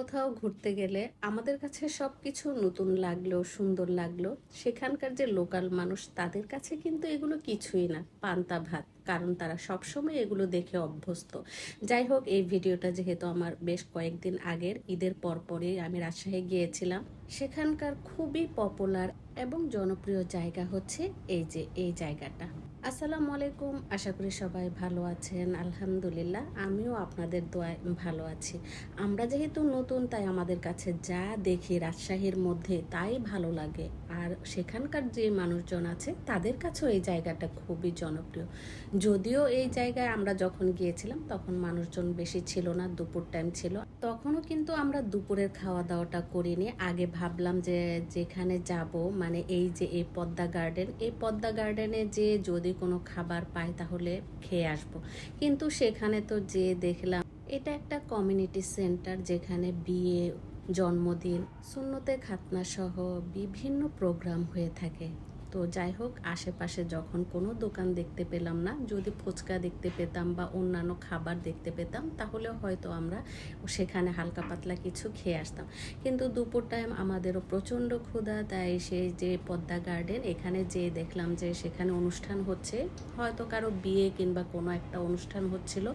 কোথাও ঘুরতে গেলে আমাদের কাছে সব কিছু নতুন লাগল, সুন্দর লাগল। সেখানকার যে লোকাল মানুষ, তাদের কাছে কিন্তু এগুলো কিছুই না, পান্তা ভাত। কারণ তারা সবসময় এগুলো দেখে অভ্যস্ত। যাই হোক, এই ভিডিওটা যেহেতু আমার বেশ কয়েকদিন আগের, ঈদের পরপরই আমি রাজশাহী গিয়েছিলাম। সেখানকার খুবই পপুলার এবং জনপ্রিয় জায়গা হচ্ছে এই যে, এই জায়গাটা। আসসালামু আলাইকুম। আশা করি সবাই ভালো আছেন। আলহামদুলিল্লাহ, আমিও আপনাদের দোয়ায় ভালো আছি। আমরা যেহেতু নতুন, তাই আমাদের কাছে যা দেখি রাজশাহীর মধ্যে তাই ভালো লাগে। আর সেখানকার যে মানুষজন আছে, তাদের কাছেও এই জায়গাটা খুবই জনপ্রিয়। যদিও এই জায়গায় আমরা যখন গিয়েছিলাম, তখন মানুষজন বেশি ছিল না, দুপুর টাইম ছিল। তখনও কিন্তু আমরা দুপুরের খাওয়া দাওয়াটা করিনি। আগে ভাবলাম যে যেখানে যাব মানে এই যে এই পদ্মা গার্ডেন এই পদ্মা গার্ডেনে যে যদি কোনো খাবার পাই তাহলে খেয়ে আসব। কিন্তু সেখানে তো যে দেখলাম, এটা একটা কমিউনিটি সেন্টার যেখানে বিয়ে, জন্মদিন সুন্নতে খাতনা সহ বিভিন্ন প্রোগ্রাম হয়ে থাকে। তো যাই হোক, আশেপাশে যখন কোনো দোকান দেখতে পেলাম না, যদি ফুচকা দেখতে পেতাম বা অন্যান্য খাবার দেখতে পেতাম, তাহলে হয়তো আমরা সেখানে হালকা পাতলা কিছু খেয়ে আসতাম। কিন্তু দুপুর টাইম আমাদেরও প্রচণ্ড ক্ষুধা, তাই সেই যে পদ্মা গার্ডেন এখানে যে দেখলাম যে সেখানে অনুষ্ঠান হচ্ছে। হয়তো কারও বিয়ে কিংবা কোনো একটা অনুষ্ঠান হচ্ছিল,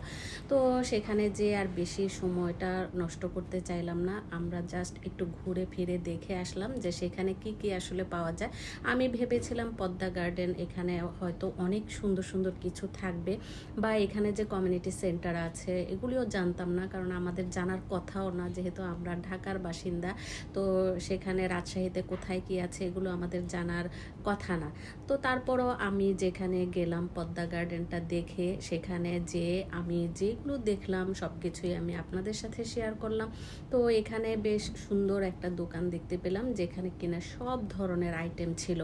তো সেখানে যে আর বেশি সময়টা নষ্ট করতে চাইলাম না। আমরা জাস্ট একটু ঘুরে ফিরে দেখে আসলাম যে সেখানে কি কি আসলে পাওয়া যায়। আমি ভেবেছিলাম পদ্মা গার্ডেন, এখানে হয়তো অনেক সুন্দর সুন্দর কিছু থাকবে বা এখানে যে কমিউনিটি সেন্টার আছে, এগুলিও জানতাম না কারণ আমাদের জানার কথাও না যেহেতু আমরা ঢাকার বাসিন্দা। তো সেখানে রাজশাহীতে কোথায় কি আছে এগুলো আমাদের জানার কথা না। তো তারপরও আমি যেখানে গেলাম পদ্মা গার্ডেনটা দেখে, সেখানে যে আমি যেগুলো দেখলাম সব কিছুই আমি আপনাদের সাথে শেয়ার করলাম। তো এখানে বেশ সুন্দর একটা দোকান দেখতে পেলাম যেখানে কিনা সব ধরনের আইটেম ছিল।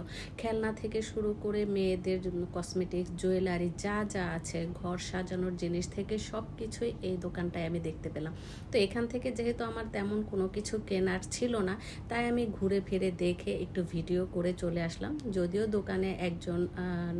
খেলনা থেকে শুরু করে মেয়েদের জন্য কসমেটিক্স জুয়েলারি যা যা আছে, ঘর সাজানোর জিনিস থেকে সব কিছুই এই দোকানটায় আমি দেখতে পেলাম। তো এখান থেকে যেহেতু আমার তেমন কোনো কিছু কেনার ছিল না, তাই আমি ঘুরে ফিরে দেখে একটু ভিডিও করে চলে আসলাম। যদিও দোকানে একজন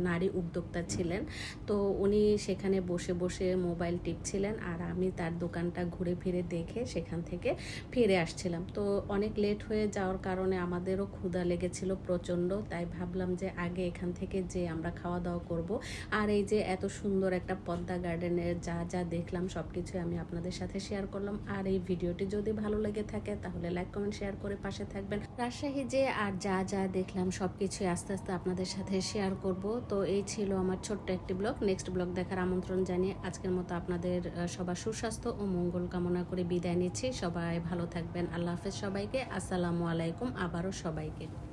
নারী উদ্যোক্তা ছিলেন, তো উনি সেখানে বসে বসে মোবাইল টিপছিলেন আর আমি তার দোকানটা ঘুরে ফিরে দেখে সেখান থেকে ফিরে আসছিলাম। তো অনেক লেট হয়ে যাওয়ার কারণে আমাদেরও ক্ষুধা লেগেছিল প্রচণ্ড, তাই ভাবলাম যে আগে এখান থেকে যে আমরা খাওয়া দাওয়া করব। আর এই যে এত সুন্দর একটা পদ্মা গার্ডেনের যা যা দেখলাম সব কিছুই আমি আপনাদের সাথে শেয়ার করলাম। আর এই ভিডিওটি যদি ভালো লেগে থাকে, তাহলে লাইক কমেন্ট শেয়ার করে পাশে থাকবেন। রাজশাহী যে আর যা যা দেখলাম সব কিছুই আস্তে আস্তে আপনাদের সাথে শেয়ার করব। তো এই ছিল আমার ছোট্ট একটি ব্লগ নেক্সট ব্লগ দেখার আমন্ত্রণ জানিয়ে আজকের মতো আপনাদের সবার সুস্বাস্থ্য ও মঙ্গল কামনা করে বিদায় নিচ্ছি। সবাই ভালো থাকবেন। আল্লাহ হাফেজ সবাইকে। আসসালামু আলাইকুম আবারও সবাইকে।